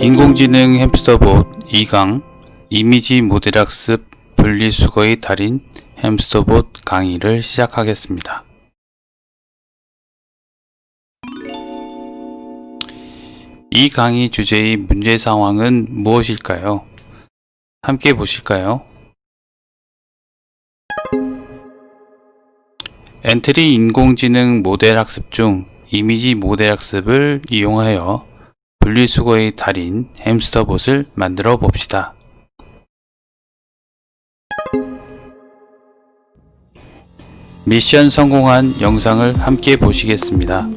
인공지능 햄스터봇 2강 이미지 모델 학습 분리수거의 달인 햄스터봇 강의를 시작하겠습니다. 이 강의 주제의 문제 상황은 무엇일까요? 함께 보실까요? 엔트리 인공지능 모델 학습 중 이미지 모델 학습을 이용하여 분리수거의 달인 햄스터봇을 만들어 봅시다. 미션 성공한 영상을 함께 보시겠습니다.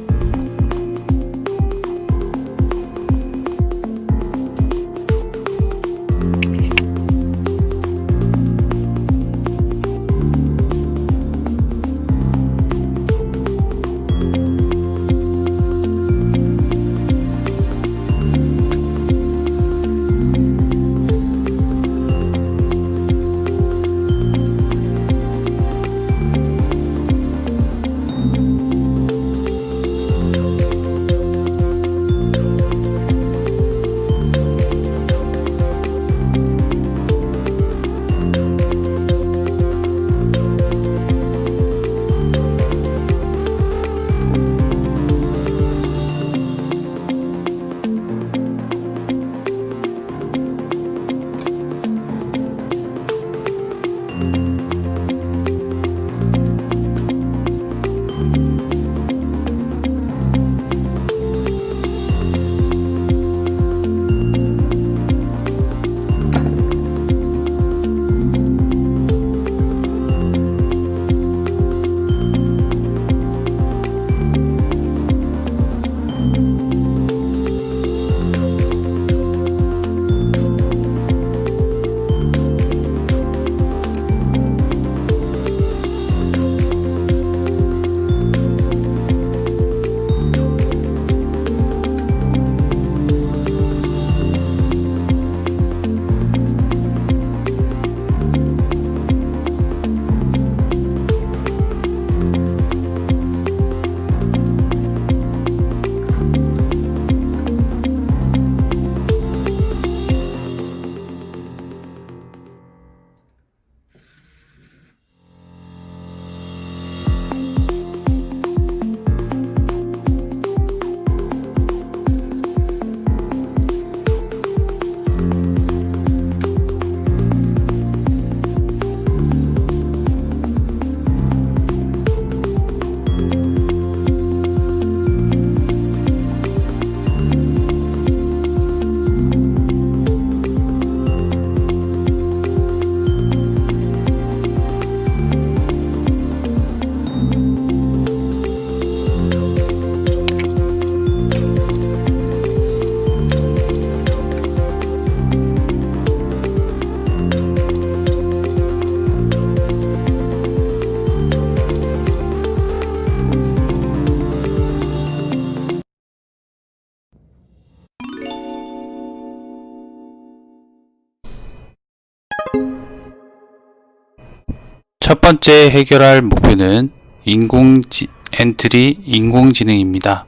첫 번째 해결할 목표는 인공지, 엔트리 인공지능입니다.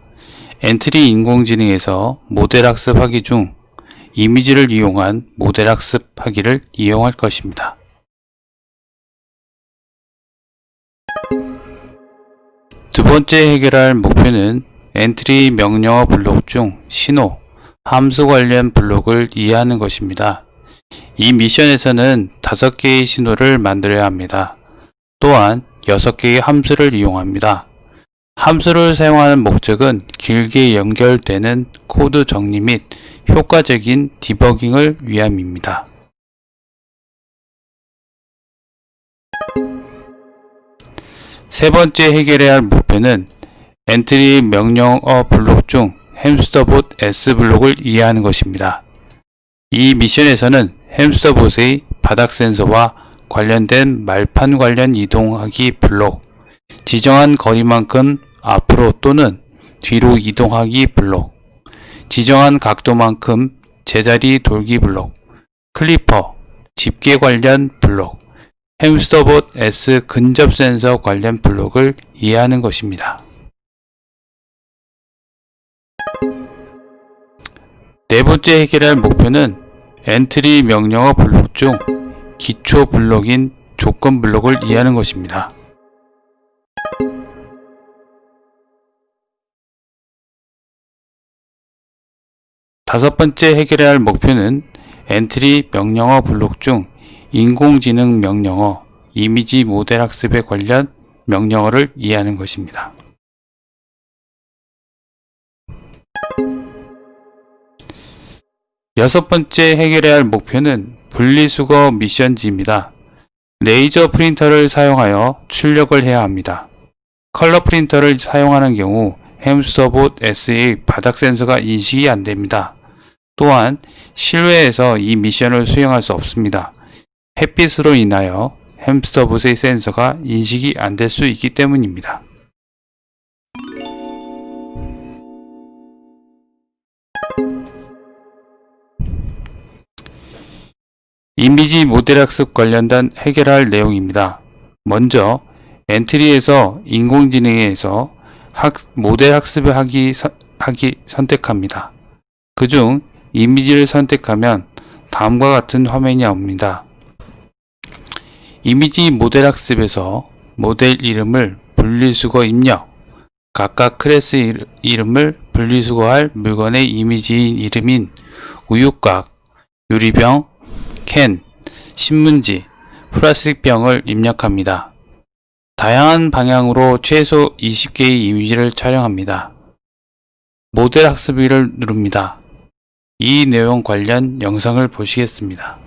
엔트리 인공지능에서 모델 학습하기 중 이미지를 이용한 모델 학습하기를 이용할 것입니다. 두 번째 해결할 목표는 엔트리 명령어 블록 중 신호, 함수 관련 블록을 이해하는 것입니다. 이 미션에서는 다섯 개의 신호를 만들어야 합니다. 또한 6개의 함수를 이용합니다. 함수를 사용하는 목적은 길게 연결되는 코드 정리 및 효과적인 디버깅을 위함입니다. 세 번째 해결해야 할 목표는 엔트리 명령어 블록 중 햄스터봇 S 블록을 이해하는 것입니다. 이 미션에서는 햄스터봇의 바닥 센서와 관련된 말판 관련 이동하기 블록, 지정한 거리만큼 앞으로 또는 뒤로 이동하기 블록, 지정한 각도만큼 제자리 돌기 블록, 클리퍼, 집게 관련 블록, 햄스터봇 S 근접 센서 관련 블록을 이해하는 것입니다. 네 번째 해결할 목표는 엔트리 명령어 블록 중 기초 블록인 조건 블록을 이해하는 것입니다. 다섯 번째 해결해야 할 목표는 엔트리 명령어 블록 중 인공지능 명령어, 이미지 모델 학습에 관련 명령어를 이해하는 것입니다. 여섯 번째 해결해야 할 목표는 분리수거 미션지입니다. 레이저 프린터를 사용하여 출력을 해야 합니다. 컬러 프린터를 사용하는 경우 햄스터봇 S의 바닥 센서가 인식이 안 됩니다. 또한 실외에서 이 미션을 수행할 수 없습니다. 햇빛으로 인하여 햄스터봇의 센서가 인식이 안 될 수 있기 때문입니다. 이미지 모델 학습 관련된 해결할 내용입니다. 먼저 엔트리에서 인공지능에서 학, 모델 학습을 하기, 선- 하기 선택합니다. 그중 이미지를 선택하면 다음과 같은 화면이 나옵니다. 이미지 모델 학습에서 모델 이름을 분리수거 입력, 각각 클래스 일- 이름을 분리수거할 물건의 이미지인 이름인 우유곽, 유리병, 캔, 신문지, 플라스틱 병을 입력합니다. 다양한 방향으로 최소 20개의 이미지를 촬영합니다. 모델 학습기를 누릅니다. 이 내용 관련 영상을 보시겠습니다.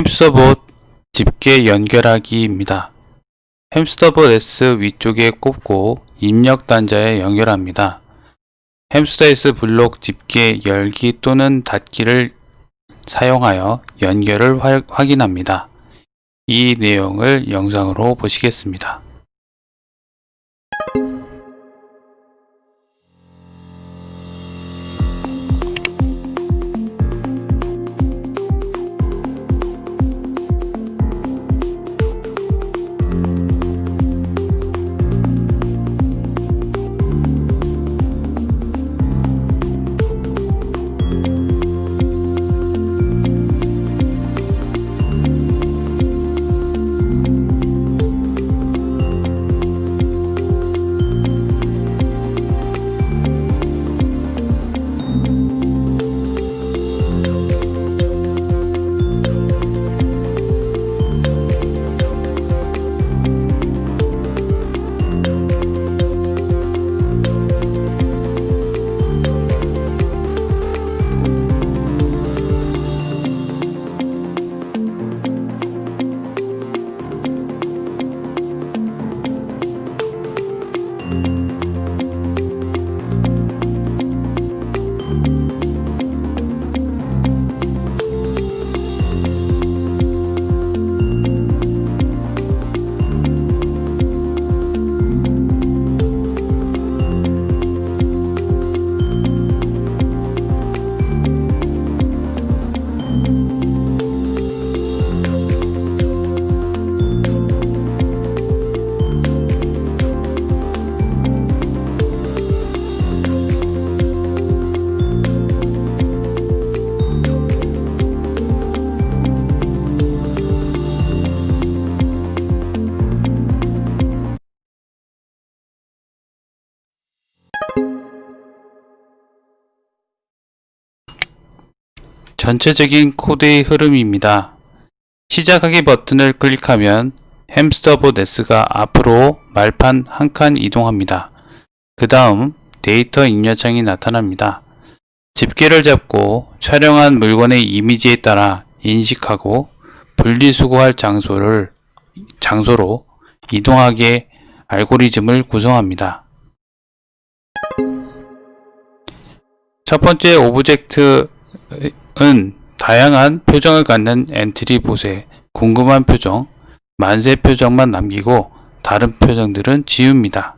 햄스터봇 집게 연결하기입니다. 햄스터봇 S 위쪽에 꼽고 입력 단자에 연결합니다. 햄스터 S 블록 집게 열기 또는 닫기를 사용하여 연결을 화- 확인합니다. 이 내용을 영상으로 보시겠습니다. 전체적인 코드의 흐름입니다. 시작하기 버튼을 클릭하면 햄스터봇 S가 앞으로 말판 한 칸 이동합니다. 그 다음 데이터 입력창이 나타납니다. 집게를 잡고 촬영한 물건의 이미지에 따라 인식하고 분리수거할 장소를 장소로 이동하게 알고리즘을 구성합니다. 첫 번째 오브젝트 는 다양한 표정을 갖는 엔트리 봇에 궁금한 표정, 만세 표정만 남기고 다른 표정들은 지웁니다.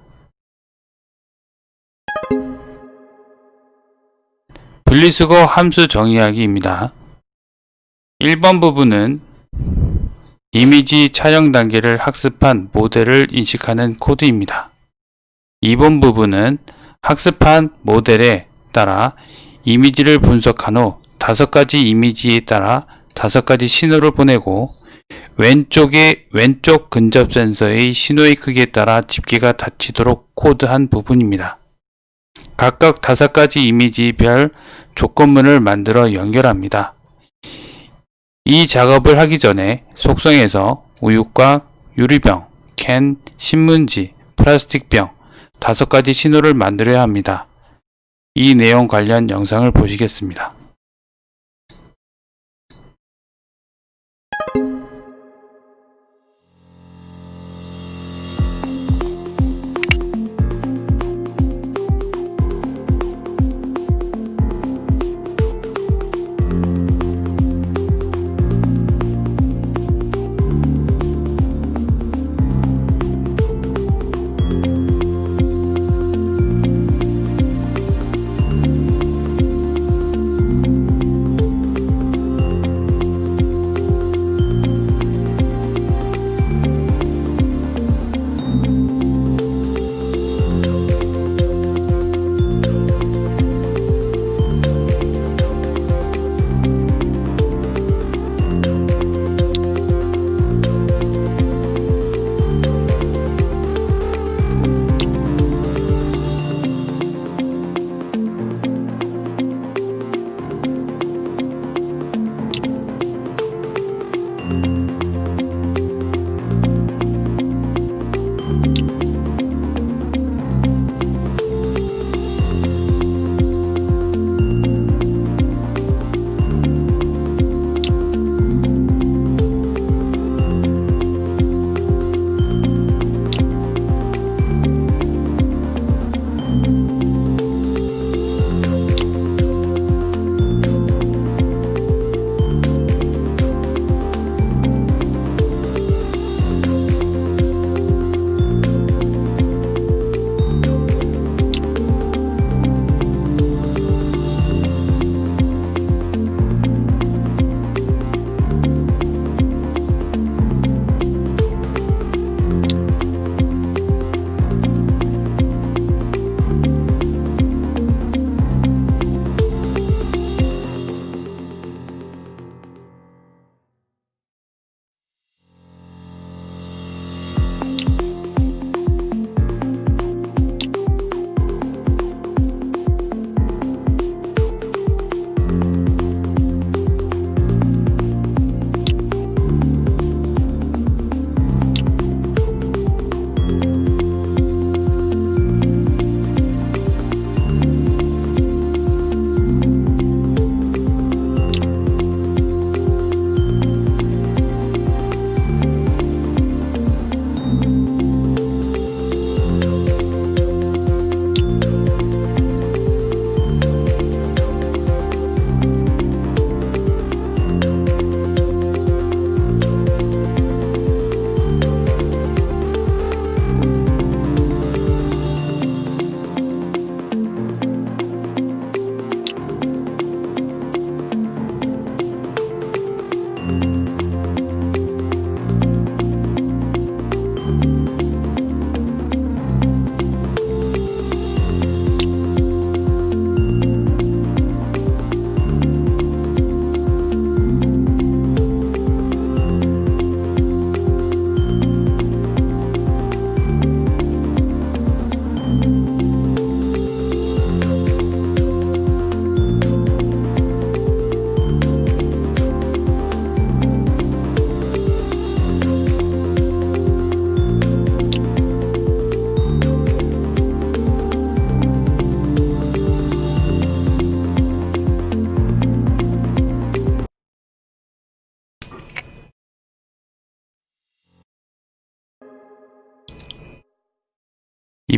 분리수거 함수 정의하기입니다. 1번 부분은 이미지 촬영 단계를 학습한 모델을 인식하는 코드입니다. 2번 부분은 학습한 모델에 따라 이미지를 분석한 후 다섯 가지 이미지에 따라 다섯 가지 신호를 보내고 왼쪽에 왼쪽 근접 센서의 신호의 크기에 따라 집게가 닫히도록 코드한 부분입니다. 각각 다섯 가지 이미지별 조건문을 만들어 연결합니다. 이 작업을 하기 전에 속성에서 우유곽, 유리병, 캔, 신문지, 플라스틱병 다섯 가지 신호를 만들어야 합니다. 이 내용 관련 영상을 보시겠습니다.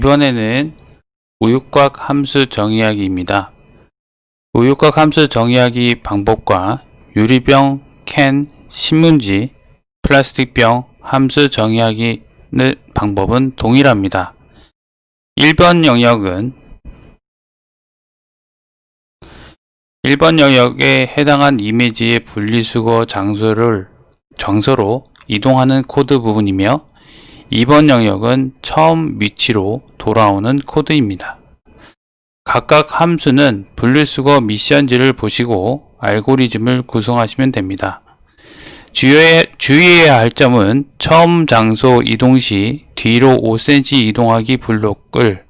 이번에는 우육곽 함수 정의하기입니다. 우육곽 함수 정의하기 방법과 유리병, 캔, 신문지, 플라스틱병 함수 정의하기 의 방법은 동일합니다. 1번 영역은 1번 영역에 해당한 이미지의 분리수거 장소를 정서로 이동하는 코드 부분이며 2번 영역은 처음 위치로 돌아오는 코드입니다. 각각 함수는 분리수거 미션지를 보시고 알고리즘을 구성하시면 됩니다. 주의해, 주의해야 할 점은 처음 장소 이동 시 뒤로 5cm 이동하기 블록을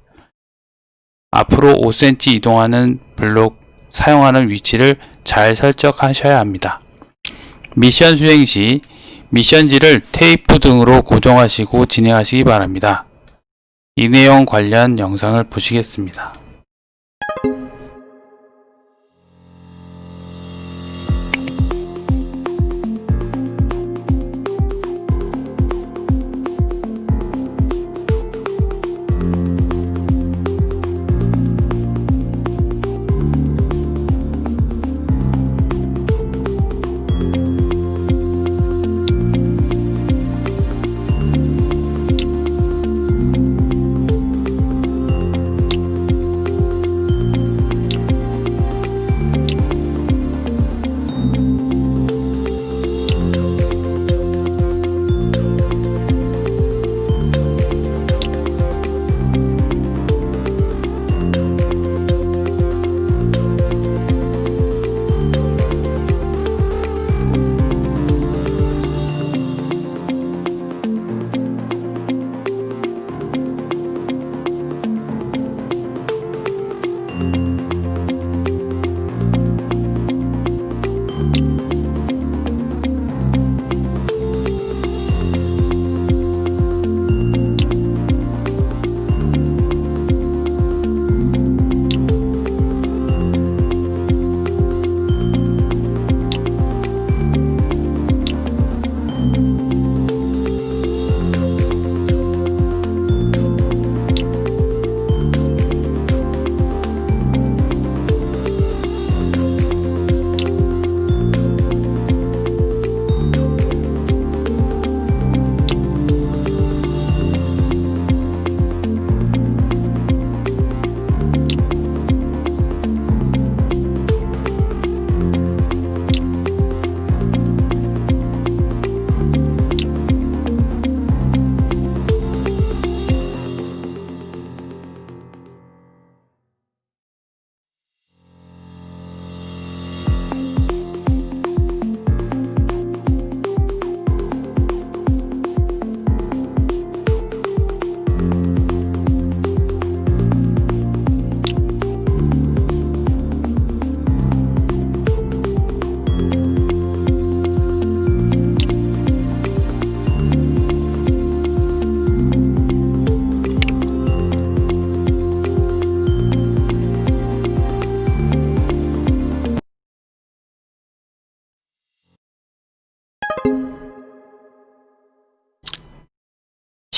앞으로 5cm 이동하는 블록 사용하는 위치를 잘 설정하셔야 합니다. 미션 수행 시 미션지를 테이프 등으로 고정하시고 진행하시기 바랍니다. 이 내용 관련 영상을 보시겠습니다.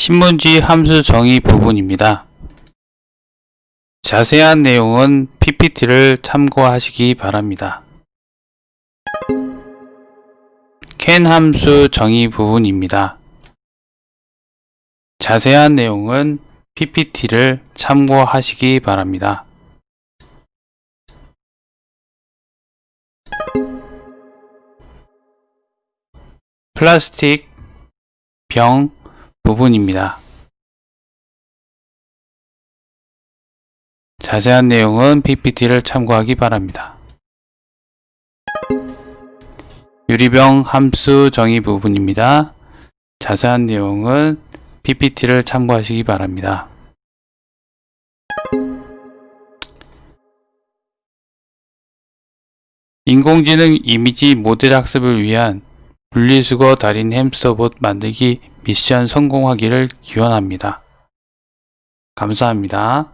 신문지 함수 정의 부분입니다. 자세한 내용은 PPT를 참고하시기 바랍니다. 캔 함수 정의 부분입니다. 자세한 내용은 PPT를 참고하시기 바랍니다. 플라스틱 병 부분입니다. 자세한 내용은 PPT를 참고하기 바랍니다. 유리병 함수 정의 부분입니다. 자세한 내용은 PPT를 참고하시기 바랍니다. 인공지능 이미지 모델 학습을 위한 분리수거 달인 햄스터봇 만들기 미션 성공하기를 기원합니다. 감사합니다.